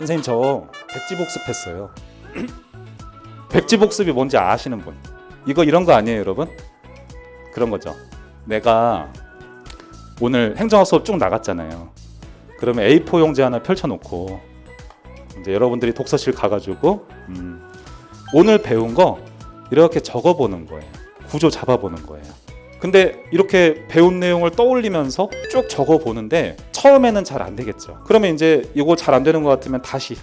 선생님 저 백지복습 했어요. 백지복습이 뭔지 아시는 분? 이거 이런 거 아니에요, 여러분? 그런 거죠. 내가 오늘 행정학 수업 쭉 나갔잖아요. 그러면 A4 용지 하나 펼쳐놓고 이제 여러분들이 독서실 가가지고 음, 오늘 배운 거 이렇게 적어보는 거예요. 구조 잡아보는 거예요. 근데 이렇게 배운 내용을 떠올리면서 쭉 적어 보는데 처음에는 잘 안 되겠죠. 그러면 이제 이거 잘 안 되는 것 같으면 다시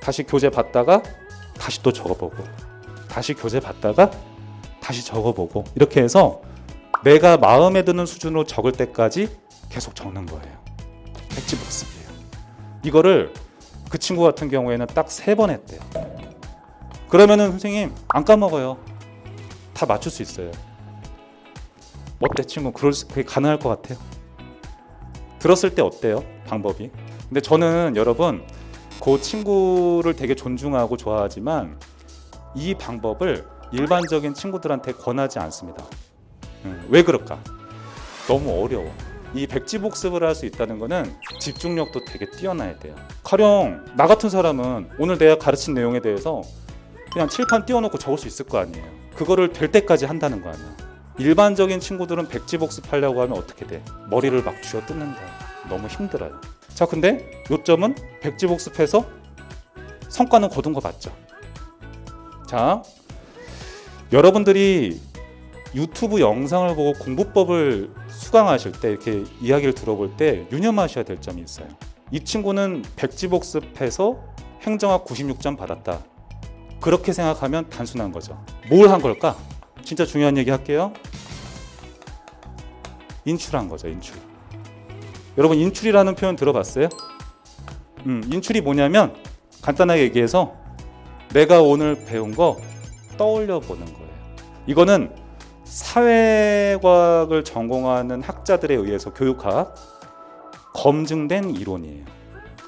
다시 교재 봤다가 다시 또 적어 보고 다시 교재 봤다가 다시 적어 보고 이렇게 해서 내가 마음에 드는 수준으로 적을 때까지 계속 적는 거예요. 백지 복습이에요. 이거를 그 친구 같은 경우에는 딱 세 번 했대요. 그러면은 선생님 안 까먹어요. 다 맞출 수 있어요. 어때 친구? 그럴 수, 그게 가능할 것 같아요. 들었을 때 어때요? 방법이? 근데 저는 여러분 그 친구를 되게 존중하고 좋아하지만 이 방법을 일반적인 친구들한테 권하지 않습니다. 음, 왜 그럴까? 너무 어려워. 이 백지 복습을 할 수 있다는 거는 집중력도 되게 뛰어나야 돼요. 가령 나 같은 사람은 오늘 내가 가르친 내용에 대해서 그냥 칠판 띄워놓고 적을 수 있을 거 아니에요. 그거를 될 때까지 한다는 거 아니야. 일반적인 친구들은 백지 복습하려고 하면 어떻게 돼? 머리를 막 쥐어 뜯는다. 너무 힘들어요. 자, 근데 요점은 백지 복습해서 성과는 거둔 거 맞죠? 자, 여러분들이 유튜브 영상을 보고 공부법을 수강하실 때 이렇게 이야기를 들어볼 때 유념하셔야 될 점이 있어요. 이 친구는 백지 복습해서 행정학 96점 받았다. 그렇게 생각하면 단순한 거죠. 뭘 한 걸까? 진짜 중요한 얘기 할게요. 인출한 거죠, 인출. 여러분 인출이라는 표현 들어봤어요? 음, 인출이 뭐냐면 간단하게 얘기해서 내가 오늘 배운 거 떠올려 보는 거예요. 이거는 사회과학을 전공하는 학자들에 의해서 교육학 검증된 이론이에요.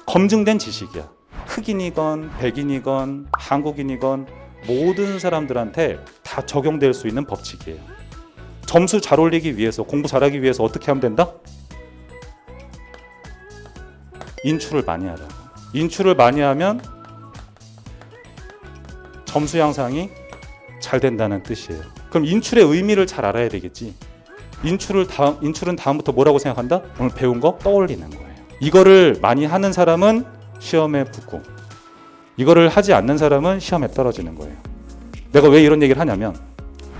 검증된 지식이야. 흑인이건 백인이건 한국인이건 모든 사람들한테 다 적용될 수 있는 법칙이에요. 점수 잘 올리기 위해서 공부 잘하기 위해서 어떻게 하면 된다? 인출을 많이 하라. 인출을 많이 하면 점수 향상이 잘 된다는 뜻이에요. 그럼 인출의 의미를 잘 알아야 되겠지. 인출을 다음 인출은 다음부터 뭐라고 생각한다? 오늘 배운 거 떠올리는 거예요. 이거를 많이 하는 사람은 시험에 붙고 이거를 하지 않는 사람은 시험에 떨어지는 거예요. 내가 왜 이런 얘기를 하냐면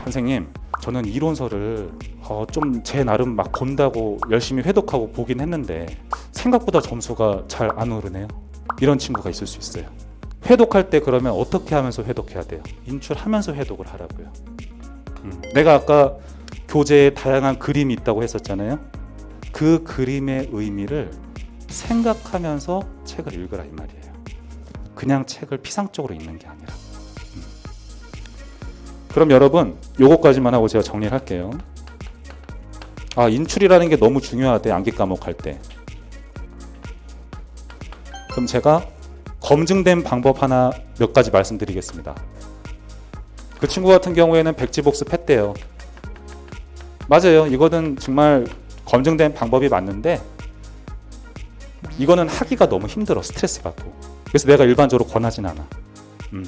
선생님 저는 이론서를 어, 좀 제 나름 막 본다고 열심히 회독하고 보긴 했는데 생각보다 점수가 잘 안 오르네요. 이런 친구가 있을 수 있어요. 회독할 때 그러면 어떻게 하면서 회독해야 돼요? 인출하면서 회독을 하라고요. 음, 내가 아까 교재에 다양한 그림이 있다고 했었잖아요. 그 그림의 의미를 생각하면서 책을 읽으라 이 말이에요. 그냥 책을 피상적으로 읽는 게 아니라. 음. 그럼 여러분 요거까지만 하고 제가 정리를 할게요. 아 인출이라는 게 너무 중요하대 암기 과목 할 때. 그럼 제가 검증된 방법 하나 몇 가지 말씀드리겠습니다. 그 친구 같은 경우에는 백지복습 했대요. 맞아요. 이거는 정말 검증된 방법이 맞는데 이거는 하기가 너무 힘들어. 스트레스 받고. 그래서 내가 일반적으로 권하진 않아. 음.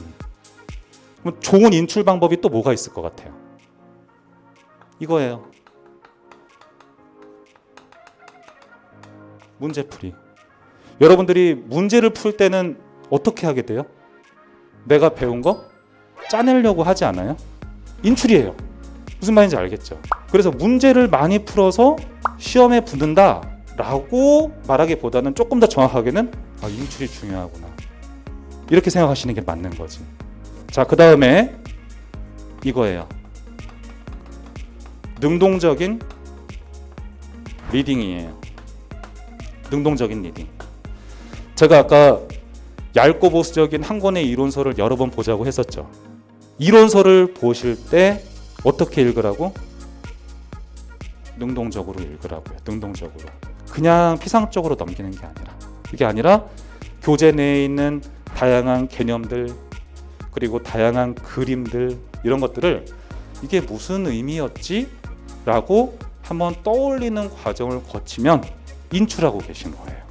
그럼 좋은 인출 방법이 또 뭐가 있을 것 같아요? 이거예요. 문제풀이. 여러분들이 문제를 풀 때는 어떻게 하게 돼요? 내가 배운 거 짜내려고 하지 않아요? 인출이에요. 무슨 말인지 알겠죠? 그래서 문제를 많이 풀어서 시험에 붙는다 라고 말하기보다는 조금 더 정확하게는 아, 인출이 중요하구나. 이렇게 생각하시는 게 맞는 거지. 자, 그 다음에 이거예요. 능동적인 리딩이에요. 능동적인 리딩. 제가 아까 얇고 보수적인 한 권의 이론서를 여러 번 보자고 했었죠. 이론서를 보실 때 어떻게 읽으라고? 능동적으로 읽으라고요. 능동적으로. 그냥 피상적으로 넘기는 게 아니라. 그게 아니라 교재 내에 있는 다양한 개념들 그리고 다양한 그림들 이런 것들을 이게 무슨 의미였지? 라고 한번 떠올리는 과정을 거치면 인출하고 계신 거예요.